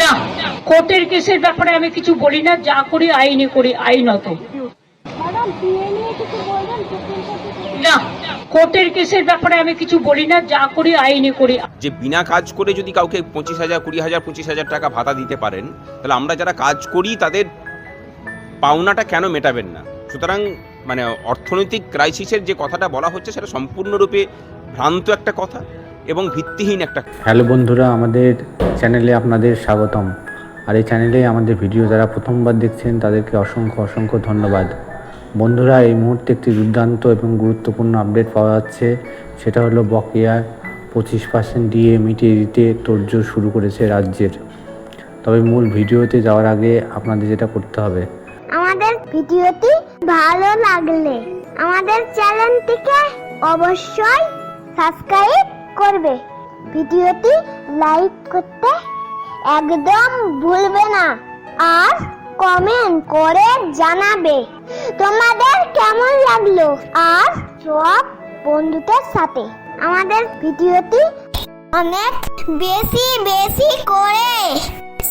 না কোর্টের কেসের ব্যাপারে আমি কিছু বলি না যা করি আইনে করি আইনত। না কোর্টের কেসের ব্যাপারে আমি কিছু বলি না যা করি আইনে করি। যে বিনা কাজ করে যদি কাউকে পঁচিশ হাজার কুড়ি হাজার পঁচিশ হাজার টাকা ভাতা দিতে পারেন তাহলে আমরা যারা কাজ করি তাদের পাওনাটা কেন মেটাবেন না? সুতরাং মানে অর্থনৈতিক ক্রাইসিসের যে কথাটা বলা হচ্ছে সেটা সম্পূর্ণরূপে ভ্রান্ত একটা কথা। এবং ভিত্তিহীন একটা হ্যালো বন্ধুরা আমাদের চ্যানেলে আপনাদের স্বাগতম। আর এই চ্যানেলে আমাদের ভিডিও যারা প্রথমবার দেখছেন তাদেরকে অসংখ্য অসংখ্য ধন্যবাদ। বন্ধুরা এই মুহূর্তে একটি দুর্দান্ত এবং গুরুত্বপূর্ণ আপডেট পাওয়া যাচ্ছে। সেটা হলো বকেয়া পঁচিশ পার্সেন্ট দিয়ে মিটিয়ে দিতে তোড়জোড় শুরু করেছে রাজ্যের। তবে মূল ভিডিওতে যাওয়ার আগে আপনাদের যেটা করতে হবে। আমাদের ভিডিওটি ভালো লাগলে আমাদের চ্যানেলটিকে অবশ্যই সাবস্ক্রাইব করবে। ভিডিওটি লাইক করতে একদম ভুলবে না আর কমেন্ট করে জানাবে। তোমাদের কেমন লাগল? আর সব বন্ধুদের সাথে। আমাদের ভিডিওটি অনেক বেশি বেশি করে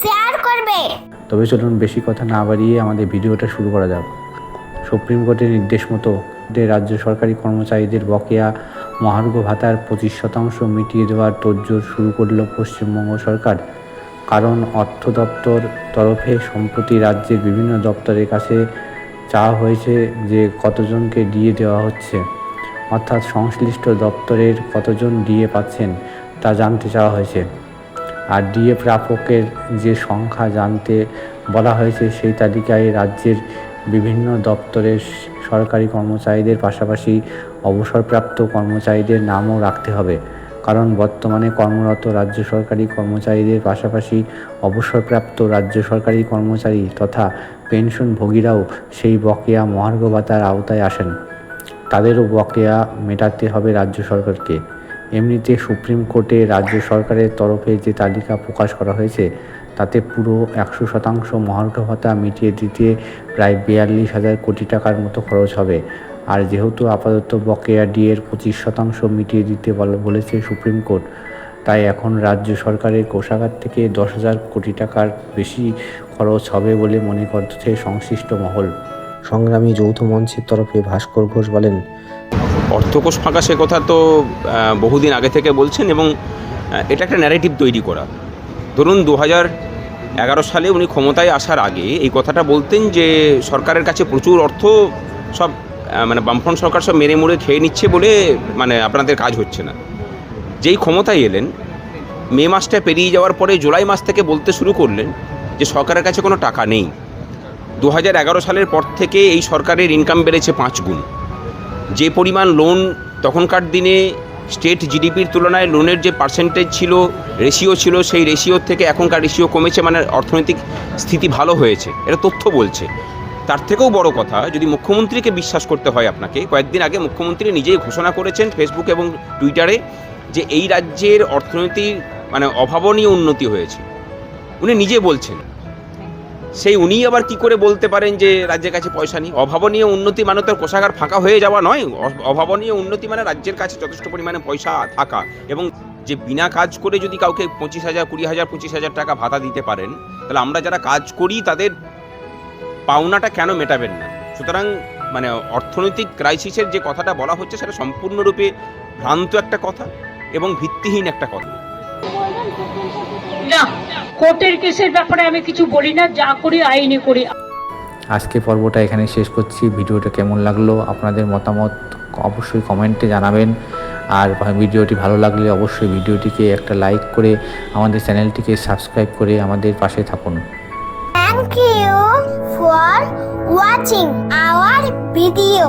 শেয়ার করবে। তবে চলুন বেশি কথা না বাড়িয়ে আমাদের ভিডিওটা শুরু করা যাক। সুপ্রিম কোর্টের নির্দেশ মতো রাজ্য সরকারি কর্মচারীদের বকেয়া মহার্ঘ ভাতার পঁচিশ শতাংশ মিটিয়ে দেওয়ার তোড়জোড় শুরু করল পশ্চিমবঙ্গ সরকার। কারণ অর্থ দপ্তর তরফে সম্প্রতি রাজ্যের বিভিন্ন দপ্তরের কাছে চাওয়া হয়েছে যে কতজনকে দিয়ে দেওয়া হচ্ছে। অর্থাৎ সংশ্লিষ্ট দপ্তরের কতজন ডিএ পাচ্ছেন তা জানতে চাওয়া হয়েছে। আর ডিএ প্রাপকের যে সংখ্যা জানতে বলা হয়েছে সেই তালিকায় রাজ্যের বিভিন্ন দপ্তরের সরকারি কর্মচারীদের পাশাপাশি অবসরপ্রাপ্ত কর্মচারীদের নামও রাখতে হবে। কারণ বর্তমানে কর্মরত রাজ্য সরকারি কর্মচারীদের পাশাপাশি অবসরপ্রাপ্ত রাজ্য সরকারি কর্মচারী তথা পেনশনভোগীরাও সেই বকেয়া মহার্ঘ ভাতার আওতায় আসেন। তাদেরও বকেয়া মেটাতে হবে রাজ্য সরকারকে। এমনিতে সুপ্রিম কোর্টে রাজ্য সরকারের তরফে যে তালিকা প্রকাশ করা হয়েছে তাতে পুরো একশো শতাংশ মহার্ঘ ভাতা মিটিয়ে দিতে প্রায় বিয়াল্লিশ হাজার কোটি টাকার মতো খরচ হবে। আর যেহেতু আপাতত বকেয়া ডিএর পঁচিশ শতাংশ মিটিয়ে দিতে বলেছে সুপ্রিম কোর্ট তাই এখন রাজ্য সরকারের কোষাগার থেকে দশ হাজার কোটি টাকার বেশি খরচ হবে বলে মনে করছে সংশ্লিষ্ট মহল। সংগ্রামী যৌথ মঞ্চের তরফে ভাস্কর ঘোষ বলেন অর্থকোষ ফাঁকা সে কথা তো বহুদিন আগে থেকে বলছেন এবং এটা একটা ন্যারেটিভ তৈরি করা। ধরুন দু এগারো সালে উনি ক্ষমতায় আসার আগে এই কথাটা বলতেন যে সরকারের কাছে প্রচুর অর্থ সব মানে বামফ্রন্ট সরকার সব মেরে মুড়ে খেয়ে নিচ্ছে বলে মানে আপনাদের কাজ হচ্ছে না। যেই ক্ষমতায় এলেন, মে মাসটা পেরিয়ে যাওয়ার পরে জুলাই মাস থেকে বলতে শুরু করলেন যে সরকারের কাছে কোনো টাকা নেই। দু হাজার এগারো সালের পর থেকে এই সরকারের ইনকাম বেড়েছে পাঁচ গুণ। যে পরিমাণ লোন তখনকার দিনে স্টেট জিডিপির তুলনায় লোনের যে পার্সেন্টেজ ছিল রেশিও ছিল, সেই রেশিওর থেকে এখনকার রেশিও কমেছে মানে অর্থনৈতিক স্থিতি ভালো হয়েছে। এটা তথ্য বলছে। তার থেকেও বড় কথা, যদি মুখ্যমন্ত্রীকে বিশ্বাস করতে হয় আপনাকে, কয়েকদিন আগে মুখ্যমন্ত্রী নিজেই ঘোষণা করেছেন ফেসবুক এবং টুইটারে যে এই রাজ্যের অর্থনীতির মানে অভাবনীয় উন্নতি হয়েছে। উনি নিজে বলছেন। সেই উনি আবার কি করে বলতে পারেন যে রাজ্যের কাছে পয়সা নেই? অভাবনীয় উন্নতি মানে তো কোষাগার ফাঁকা হয়ে যাওয়া নয়। অভাবনীয় উন্নতি মানে রাজ্যের কাছে যথেষ্ট পরিমাণে পয়সা থাকা এবং যে বিনা কাজ করে যদি কাউকে পঁচিশ হাজার, কুড়ি হাজার, পঁচিশ হাজার টাকা ভাতা দিতে পারেন, তাহলে আমরা যারা কাজ করি তাদের পাওনাটা কেন মেটাবেন না? সুতরাং মানে অর্থনৈতিক ক্রাইসিসের যে কথাটা বলা হচ্ছে সেটা সম্পূর্ণরূপে ভ্রান্ত একটা কথা এবং ভিত্তিহীন একটা কথা। না কোর্টের কেসের ব্যাপারে আমি কিছু বলি না যা করি আইনে করি। আজকে পর্বটা এখানে শেষ করছি। ভিডিওটা কেমন লাগল আপনাদের মতামত অবশ্যই কমেন্টে জানাবেন। আর ভিডিওটি ভালো লাগলে অবশ্যই ভিডিওটিকে একটা লাইক করে আমাদের চ্যানেলটিকে সাবস্ক্রাইব করে আমাদের পাশে থাকুন। Thank you for watching our video.